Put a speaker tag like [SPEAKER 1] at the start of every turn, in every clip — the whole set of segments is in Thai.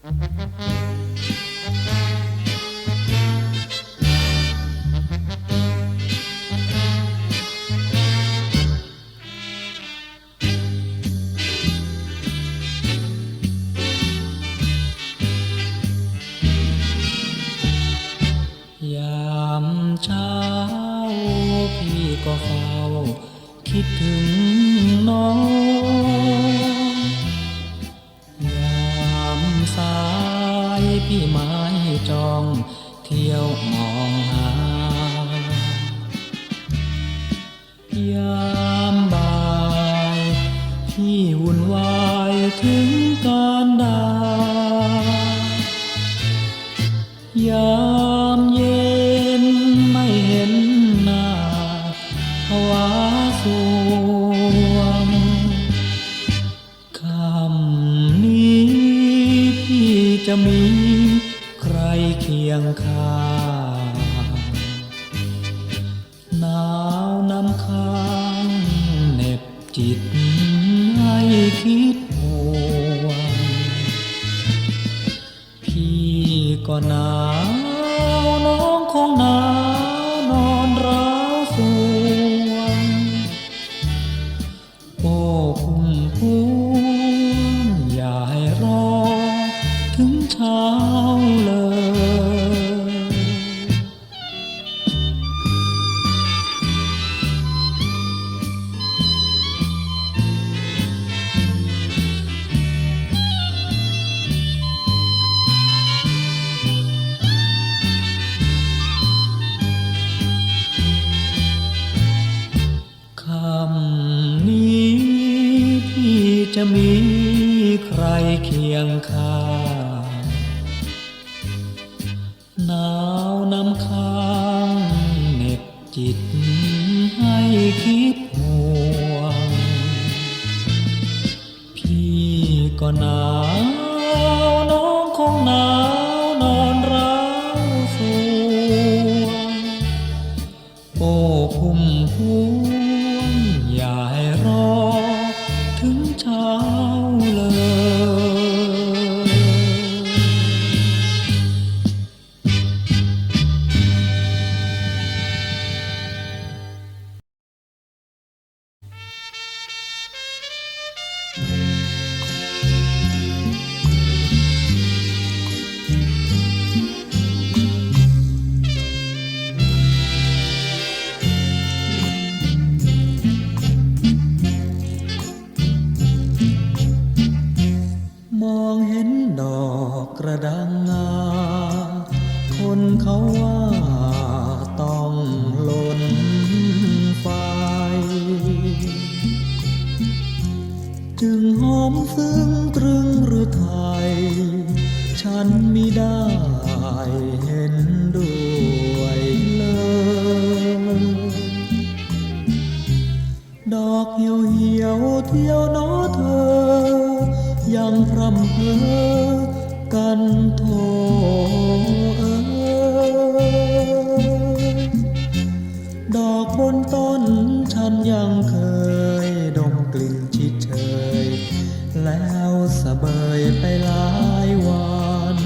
[SPEAKER 1] ยามเช้าพี่ก็เฝ้าคิดถึง พี่ไม้จอง เที่ยวมองหายามบ่าย พี่วุ่นวายถึงการด จะมีใครเคียงข้างหนาว น้ำค้างเหน็บจิตให้คิดห่วงพี่ก็หนาว เช้าเลยคำนี้พี่จะมีใครเคียงข้า ว คนเขาว่าต้องหล่นไฟ จึงหอมซึ้งตรึงหรือไทย ฉันมิได้ ฉันยังเคย ดมกลิ่นชิดเชย แล้วสะเบยไปหลายวัน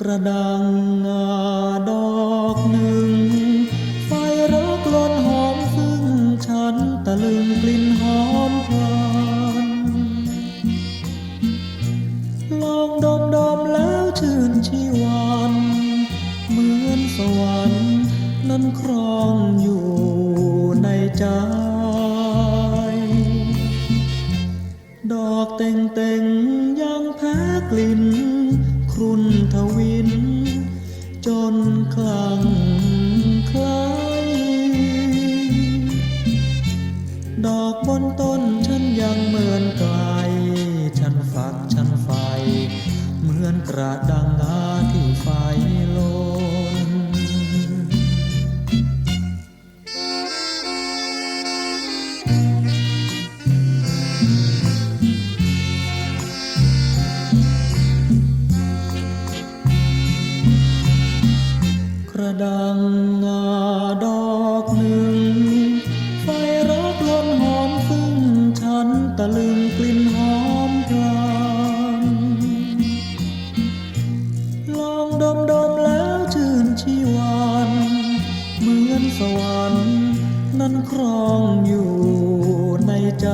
[SPEAKER 1] กระดังงาดอกเนื้อ นคลังคล้ายดอกบนต้นฉันยังเหมือนไกล ฉันฝักฉันไฟ เหมือนกระ ดังงาดอกหนึ่ง ไฟรักล้นหอมฟุ้งฉันตะลึงกลิ่นหอมพลานลองดมดมแล้วชื่นชีวานเหมือนสวรรค์นั้นครองอยู่ในใจ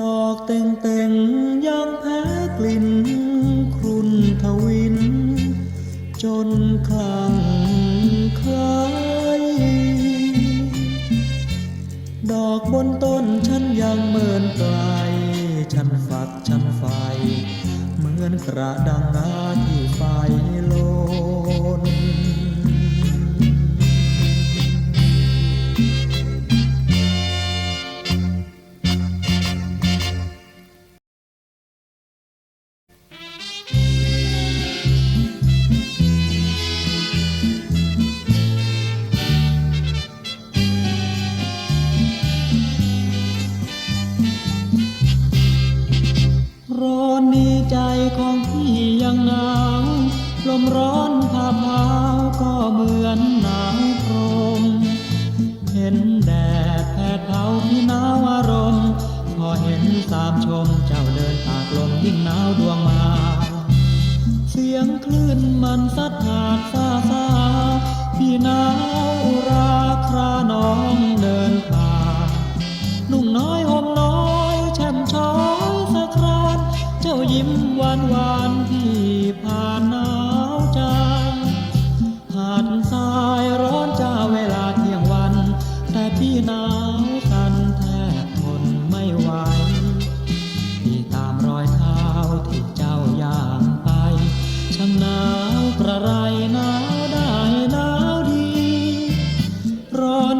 [SPEAKER 1] ดอกเต่งเต่งยัง จนคลั่งใายดอกบนต้นฉันยังเมินไกล ฉันฝักฉันไฟ เหมือนกระดังอาท ของพี่ยังหนาวลมร้อนผ่าพาวก็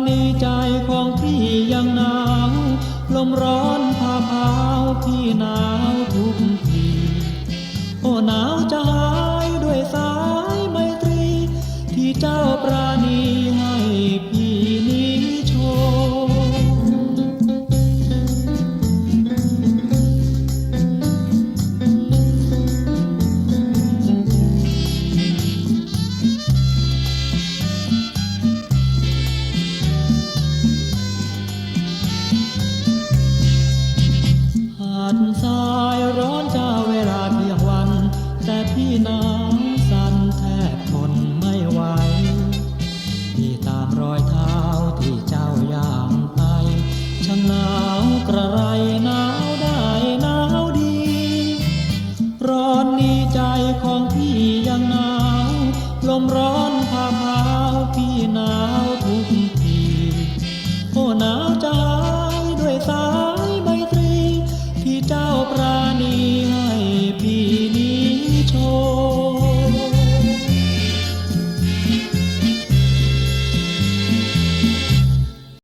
[SPEAKER 1] มีใจของพี่ยังหนาว ลมร้อนพาพาวพี่หนาว না